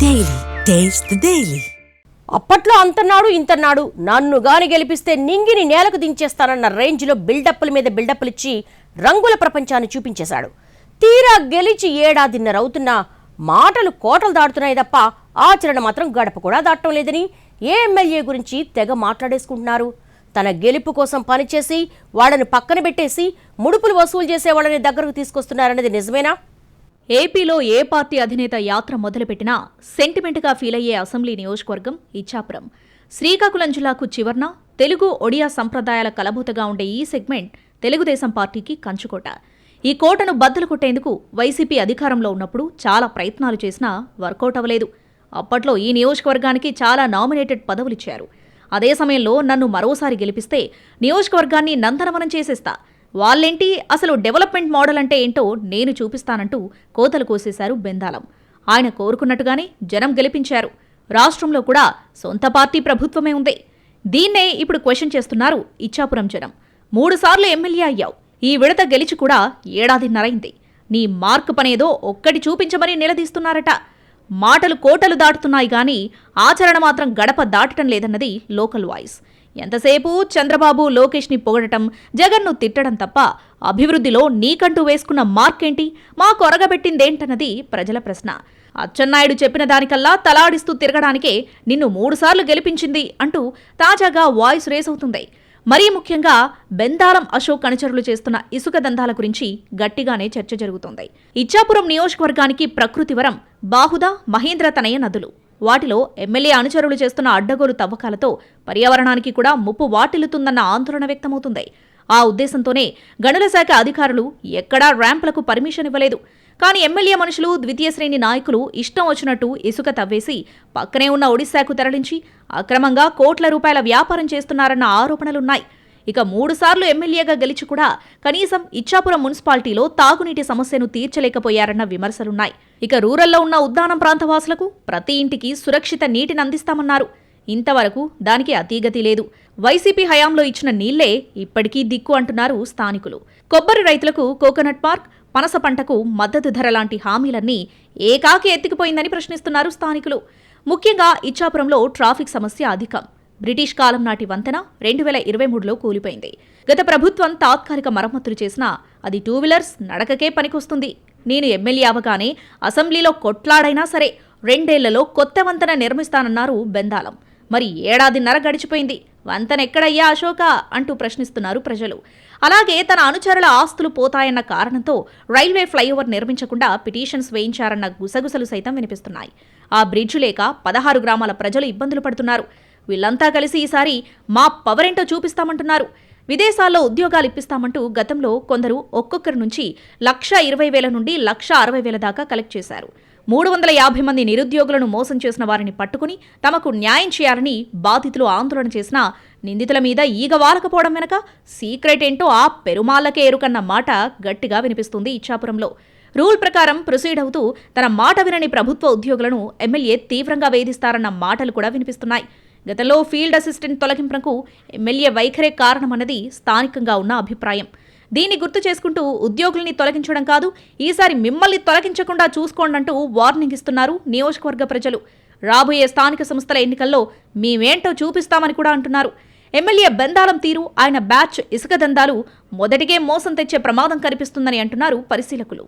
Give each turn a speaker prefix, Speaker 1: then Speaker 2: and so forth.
Speaker 1: Daily taste daily
Speaker 2: అప్పట్లో అంతన్నాడు ఇంతన్నాడు. నన్ను గాని గెలిపిస్తే నింగిని నేలకు దించేస్తానన్న రేంజ్లో బిల్డప్ల మీద బిల్డప్లు ఇచ్చి రంగుల ప్రపంచాన్ని చూపించేశాడు. తీరా గెలిచి ఏడాదిన్నర అవుతున్నా మాటలు కోటలు దాటుతున్నాయి తప్ప ఆచరణ మాత్రం గడప కూడా దాటం లేదని ఏ ఎమ్మెల్యే గురించి తెగ మాట్లాడేసుకుంటున్నారు. తన గెలుపు కోసం పనిచేసి వాళ్ళని పక్కన పెట్టేసి ముడుపులు వసూలు చేసే వాళ్ళని దగ్గరకు తీసుకొస్తున్నారనేది నిజమేనా?
Speaker 3: ఏపీలో ఏ పార్టీ అధినేత యాత్ర మొదలుపెట్టినా సెంటిమెంట్గా ఫీల్ అయ్యే అసెంబ్లీ నియోజకవర్గం ఇచ్చాపురం. శ్రీకాకుళం జిల్లాకు చివర్న తెలుగు ఒడియా సంప్రదాయాల కలబూతగా ఉండే ఈ సెగ్మెంట్ తెలుగుదేశం పార్టీకి కంచుకోట. ఈ కోటను బద్దలు కొట్టేందుకు వైసీపీ అధికారంలో ఉన్నప్పుడు చాలా ప్రయత్నాలు చేసినా వర్కౌట్ అవ్వలేదు. అప్పట్లో ఈ నియోజకవర్గానికి చాలా నామినేటెడ్ పదవులిచ్చారు. అదే సమయంలో నన్ను మరోసారి గెలిపిస్తే నియోజకవర్గాన్ని నందనవనం చేసేస్తా వాళ్ళేంటి? అసలు డెవలప్మెంట్ మోడల్ అంటే ఏంటో నేను చూపిస్తానంటూ కోతలు కోసేశారు బెందాలం. ఆయన కోరుకున్నట్టుగానే జనం గెలిపించారు. రాష్ట్రంలో కూడా సొంత పార్టీ ప్రభుత్వమే ఉంది. దీన్నే ఇప్పుడు క్వశ్చన్ చేస్తున్నారు ఇచ్చాపురం జనం. మూడుసార్లు ఎమ్మెల్యే అయ్యావు. ఈ విడత గెలిచి కూడా ఏడాదిన్నరైంది. నీ మార్క్ పనేదో ఒక్కటి చూపించమని నిలదీస్తున్నారట. మాటలు కోటలు దాటుతున్నాయి గాని ఆచరణ మాత్రం గడప దాటడం లేదన్నది లోకల్ వాయిస్. ఎంతసేపు చంద్రబాబు లోకేష్ని పొగడటం జగన్ను తిట్టడం తప్ప అభివృద్ధిలో నీకంటూ వేసుకున్న మార్కేంటి? మా కొరగబెట్టిందేంటన్నది ప్రజల ప్రశ్న. అచ్చెన్నాయుడు చెప్పిన దానికల్లా తలాడిస్తూ తిరగడానికే నిన్ను మూడుసార్లు గెలిపించింది అంటూ తాజాగా వాయిస్ రేస్ అవుతుంది. మరీ ముఖ్యంగా బెందారం అశోక్ అనుచరులు చేస్తున్న ఇసుక దందాల గురించి గట్టిగానే చర్చ జరుగుతోంది. ఇచ్చాపురం నియోజకవర్గానికి ప్రకృతివరం బాహుదా మహేంద్ర తనయ నదులు. వాటిలో ఎమ్మెల్యే అనుచరులు చేస్తున్న అడ్డగోలు తవ్వకాలతో పర్యావరణానికి కూడా ముప్పు వాటిల్లుతుందన్న ఆందోళన వ్యక్తమవుతుంది. ఆ ఉద్దేశంతోనే గనుల శాఖ అధికారులు ఎక్కడా ర్యాంపులకు పర్మిషన్ ఇవ్వలేదు. కానీ ఎమ్మెల్యే మనుషులు ద్వితీయ శ్రేణి నాయకులు ఇష్టం వచ్చినట్టు ఇసుక తవ్వేసి పక్కనే ఉన్న ఒడిశాకు తరలించి అక్రమంగా కోట్ల రూపాయల వ్యాపారం చేస్తున్నారన్న ఆరోపణలున్నాయి. ఇక మూడుసార్లు ఎమ్మెల్యేగా గెలిచి కూడా కనీసం ఇచ్చాపురం మున్సిపాలిటీలో తాగునీటి సమస్యను తీర్చలేకపోయారన్న విమర్శలున్నాయి. ఇక రూరల్లో ఉన్న ఉద్దానం ప్రాంతవాసులకు ప్రతి ఇంటికి సురక్షిత నీటిని అందిస్తామన్నారు. ఇంతవరకు దానికి అతీగతి లేదు. వైసీపీ హయాంలో ఇచ్చిన నీళ్ళే ఇప్పటికీ దిక్కు అంటున్నారు స్థానికులు. కొబ్బరి రైతులకు కోకోనట్ పార్క్ పనస పంటకు మద్దతు ధర లాంటి హామీలన్నీ ఏకాకి ఎత్తుకుపోయిందని ప్రశ్నిస్తున్నారు స్థానికులు. ముఖ్యంగా ఇచ్చాపురంలో ట్రాఫిక్ సమస్య అధికం. బ్రిటిష్ కాలం నాటి వంతెన రెండు వేల ఇరవై మూడులో కూలిపోయింది. గత ప్రభుత్వం తాత్కాలిక మరమ్మతులు చేసినా అది టూ వీలర్స్ నడకకే పనికొస్తుంది. నేను ఎమ్మెల్యే అవగానే అసెంబ్లీలో కొట్లాడైనా సరే రెండేళ్ళలో కొత్త వంతెన నిర్మిస్తానన్నారు బెందాలం. మరి ఏడాదిన్నర గడిచిపోయింది. వంతెన ఎక్కడయ్యా అశోక? అంటూ ప్రశ్నిస్తున్నారు ప్రజలు. అలాగే తన అనుచరుల ఆస్తులు పోతాయన్న కారణంతో రైల్వే ఫ్లైఓవర్ నిర్మించకుండా పిటిషన్స్ వేయించారన్న గుసగుసలు సైతం వినిపిస్తున్నాయి. ఆ బ్రిడ్జ్ లేక పదహారు గ్రామాల ప్రజలు ఇబ్బందులు పడుతున్నారు. వీళ్ళంతా కలిసి ఈసారి మా పవరేంటో చూపిస్తామంటున్నారు. విదేశాల్లో ఉద్యోగాలు ఇప్పిస్తామంటూ గతంలో కొందరు ఒక్కొక్కరి నుంచి లక్ష ఇరవై వేల నుండి లక్ష అరవై వేల దాకా కలెక్ట్ చేశారు. మూడు వందల యాభై మంది నిరుద్యోగులను మోసం చేసిన వారిని పట్టుకుని తమకు న్యాయం చేయాలని బాధితులు ఆందోళన చేసినా నిందితుల మీద ఈగ వాలకపోవడం వెనక సీక్రెట్ ఏంటో ఆ పెరుమాళ్ళకే ఎరుకన్న మాట గట్టిగా వినిపిస్తుంది ఇచ్చాపురంలో. రూల్ ప్రకారం ప్రొసీడ్ అవుతూ తన మాట వినని ప్రభుత్వ ఉద్యోగులను ఎమ్మెల్యే తీవ్రంగా వేధిస్తారన్న మాటలు కూడా వినిపిస్తున్నాయి. గతంలో ఫీల్డ్ అసిస్టెంట్ తొలగింపునకు ఎమ్మెల్యే వైఖరే కారణమన్నది స్థానికంగా ఉన్న అభిప్రాయం. దీన్ని గుర్తు చేసుకుంటూ ఉద్యోగుల్ని తొలగించడం కాదు ఈసారి మిమ్మల్ని తొలగించకుండా చూసుకోండంటూ వార్నింగ్ ఇస్తున్నారు నియోజకవర్గ ప్రజలు. రాబోయే స్థానిక సంస్థల ఎన్నికల్లో మేమేంటో చూపిస్తామని కూడా అంటున్నారు. ఎమ్మెల్యే బెందాలం తీరు ఆయన బ్యాచ్ ఇసుక దందాలు మొదటికే మోసం తెచ్చే ప్రమాదం కనిపిస్తుందని అంటున్నారు పరిశీలకులు.